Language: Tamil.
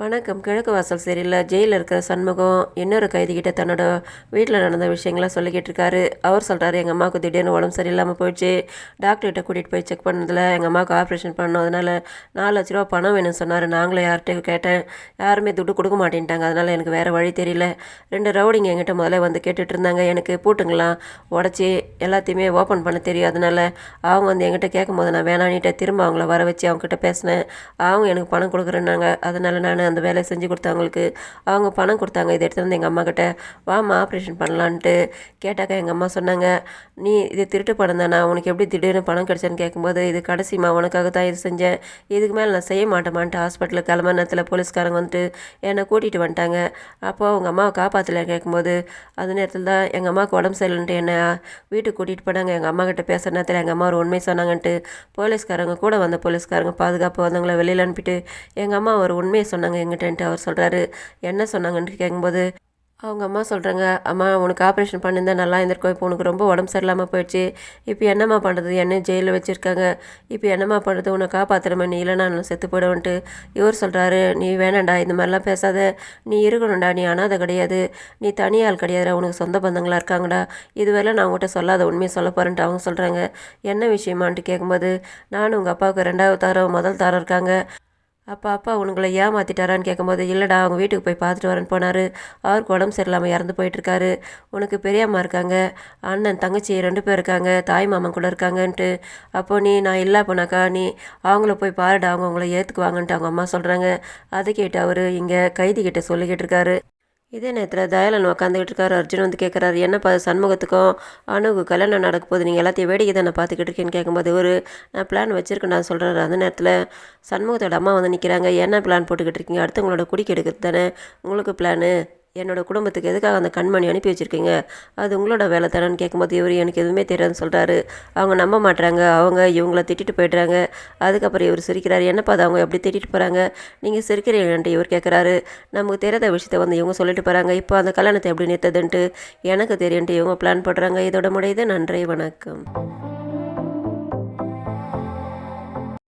வணக்கம். கிழக்கு வாசல் சரியில்ல ஜெயிலில் இருக்கிற சண்முகம் இன்னொரு கைதிகிட்ட தன்னோட வீட்டில் நடந்த விஷயங்களை சொல்லிக்கிட்டு இருக்காரு அவர் சொல்கிறாரு எங்கள் அம்மாவுக்கு திடீர்னு உடம்பு சரியில்லாமல் போயிடுச்சு. டாக்டர்கிட்ட கூட்டிகிட்டு போய் செக் பண்ணதில் எங்கள் அம்மாவுக்கு ஆப்ரேஷன் பண்ணோம் அதனால் நாலு லட்ச ரூபா பணம் வேணும்னு சொன்னார். நாங்களும் யார்கிட்டையும் கேட்டேன். யாருமே துட்டு கொடுக்க மாட்டேன்ட்டாங்க. அதனால் எனக்கு வேறு வழி தெரியல. ரெண்டு ரவுடிங்க என்கிட்ட முதல்ல வந்து கேட்டுட்டு இருந்தாங்க. எனக்கு பூட்டுங்களாம் உடச்சி எல்லாத்தையுமே ஓப்பன் பண்ண தெரியும். அதனால் அவங்க வந்து என்கிட்ட கேட்கும்போது நான் வேணான்னிட்ட திரும்ப அவங்கள வர வச்சு அவங்ககிட்ட பேசினேன். அவங்க எனக்கு பணம் கொடுக்குறேன்னாங்க. அதனால் நான் அந்த வேலையை செஞ்சு கொடுத்தவங்களுக்கு அவங்க பணம் கொடுத்தாங்க. இதை எடுத்து வந்து எங்கள் அம்மா கிட்ட வாமா ஆப்ரேஷன் பண்ணலான்ட்டு. கேட்டாக்கா எங்கள் அம்மா சொன்னாங்க நீ இது திருட்டு பணம் தானே? உனக்கு எப்படி திடீர்னு பணம் கிடச்சான்னு கேட்கும்போது இது கடைசிமா உனக்காக தான் இது செஞ்சேன். இதுக்கு மேலே நான் செய்ய மாட்டேமான்ட்டு ஹாஸ்பிட்டலில் கிளம்ப நேரத்தில் போலீஸ்காரங்க வந்துட்டு என்னை கூட்டிகிட்டு வந்துட்டாங்க. அப்போ அவங்க அம்மாவை காப்பாற்றல கேட்கும்போது அந்த நேரத்தில் தான் எங்கள் அம்மாவுக்கு உடம்பு சரியில்லைன்ட்டு என்னை வீட்டுக்கு கூட்டிகிட்டு போனாங்க. எங்கள் அம்மா கிட்ட பேசுகிற நேரத்தில் எங்கள் அம்மா ஒரு உண்மை சொன்னாங்கன்ட்டு போலீஸ்காரங்க கூட வந்த போலீஸ்காரங்க பாதுகாப்பு வந்தவங்கள வெளியில் அனுப்பிட்டு எங்கள் அம்மா ஒரு உண்மையை சொன்னாங்க. எங்கிட்டன்ட்டு அவர் சொல்கிறாரு என்ன சொன்னாங்கன்ட்டு கேட்கும்போது அவங்க அம்மா சொல்கிறாங்க அம்மா உனக்கு ஆப்ரேஷன் பண்ணியிருந்தா நல்லா இருந்திருக்கோம். இப்போ உனக்கு ரொம்ப உடம்பு சரியில்லாமல் போயிடுச்சு. இப்போ என்னம்மா பண்ணுறது என்ன ஜெயிலில் வச்சுருக்காங்க. இப்போ என்னம்மா பண்ணுறது உன்னை காப்பாற்றுறமே நீ இல்லைனா நான் செத்து போயிடுவேன்ட்டு இவர் சொல்கிறாரு நீ வேணாண்டா இந்த மாதிரிலாம் பேசாத. நீ இருக்கணும்டா. நீ அனாதை கிடையாது. நீ தனியால் கிடையாதுடா. உனக்கு சொந்த பந்தங்களாக இருக்காங்கடா. இதுவரை நான் உங்கள்கிட்ட சொல்லாத உண்மையை சொல்ல போகிறேன்ட்டு அவங்க சொல்கிறாங்க என்ன விஷயமான்ட்டு கேட்கும்போது நானும் உங்கள் அப்பாவுக்கு ரெண்டாவது தாரம் முதல் தாரம் இருக்காங்க. அப்பா அப்பா உங்களை ஏமாற்றிட்டாரான்னு கேட்கும்போது இல்லைடா அவங்க வீட்டுக்கு போய் பார்த்துட்டு வரேன்னு போனார். அவருக்கு உடம்பு சரியில்லாமல் இறந்து போயிட்டுருக்காரு. உனக்கு பெரியம்மா இருக்காங்க. அண்ணன் தங்கச்சி ரெண்டு பேர் இருக்காங்க. தாய் மாமன் கூட இருக்காங்கன்ட்டு. அப்போ நீ நான் இல்லை போனாக்கா நீ அவங்கள போய் பாருடா அவங்க உங்களை ஏற்றுக்குவாங்கன்ட்டு அவங்க அம்மா சொல்கிறாங்க அதை கேட்டு அவர் இங்கே கைதி கிட்டே சொல்லிக்கிட்டு இருக்காரு. இதே நேரத்தில் தயாளன் உட்காந்துக்கிட்டு இருக்காரு அர்ஜுன் வந்து கேட்குறாரு என்னப்பா சண்முகத்துக்கும் அணுகு கல்யாணம் நடக்க போகுது? நீங்கள் எல்லாத்தையும் வேடிக்கை தானே பார்த்துக்கிட்டு இருக்கேன்னு கேட்கும்போது ஒரு நான் பிளான் வச்சுருக்கேன் நான் சொல்கிறாரு அந்த நேரத்தில் சண்முகத்தோட அம்மா வந்து நிற்கிறாங்க என்ன பிளான் போட்டுக்கிட்டு இருக்கீங்க? அடுத்தவங்களோட குடிக்க எடுக்கிறது தானே? உங்களுக்கு பிளானு என்னோடய குடும்பத்துக்கு எதுக்காக அந்த கண்மணி அனுப்பி வச்சுருக்கீங்க? அது உங்களோட வேலை தானேன்னு கேட்கும்போது இவர் எனக்கு எதுவுமே தெரியாதுன்னு சொல்கிறாரு அவங்க நம்ப மாட்டுறாங்க அவங்க இவங்கள திட்டிட்டு போயிடுறாங்க. அதுக்கப்புறம் இவர் சிரிக்கிறாரு. என்னப்பா அது அவங்க எப்படி திட்டிட்டு போகிறாங்க நீங்கள் சிரிக்கிறீங்கன்ட்டு இவர் கேட்குறாரு. நமக்கு தெரியாத விஷயத்த வந்து இவங்க சொல்லிட்டு போகிறாங்க இப்போ அந்த கல்யாணத்தை எப்படி நிறுத்ததுன்ட்டு எனக்கு தெரியுன்ட்டு இவங்க பிளான் பண்ணுறாங்க இதோட முடியுது. நன்றி. வணக்கம்.